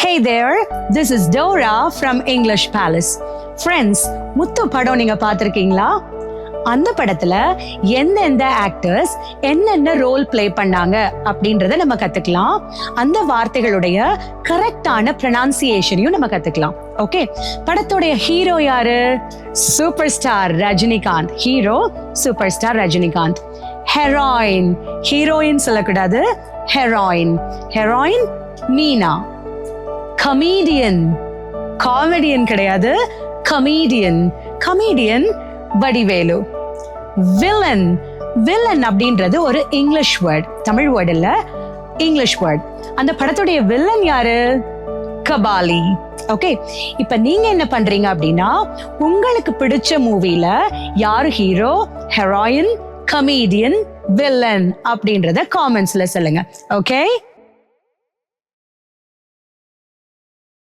Hey there this is Dora from English palace friends Muthu படம் நீங்க பார்த்துருக்கீங்களா? அந்த படத்துல எந்தெந்த ஆக்டர்ஸ் என்னென்ன ரோல் ப்ளே பண்ணாங்க அப்படின்றத நம்ம கத்துக்கலாம். அந்த வார்த்தைகளுடைய கரெக்டான ப்ரொனன்சியேஷனையும் நம்ம கத்துக்கலாம். ஓகே படத்துடைய ஹீரோ யாரு? Super star Rajinikanth. Hero super star Rajinikanth. Heroine heroine சொல்லக்கூடாது. Heroine heroine Meena. Comedian comedian கிடையாது comedian comedian Vadivelu. Villain villain அப்படின்றது ஒரு இங்கிலீஷ் வேர்ட் தமிழ் வேர்ட் இல்ல இங்கிலீஷ் வேர்ட் அந்த படத்துடைய வில்லன் யாரு? கபாலி. ஓகே இப்ப நீங்க என்ன பண்றீங்க அப்படின்னா உங்களுக்கு பிடிச்ச மூவில யாரு ஹீரோ ஹெராயின் கமீடியன் வில்லன் அப்படின்றத காமெண்ட்ஸ்ல சொல்லுங்க. ஓகே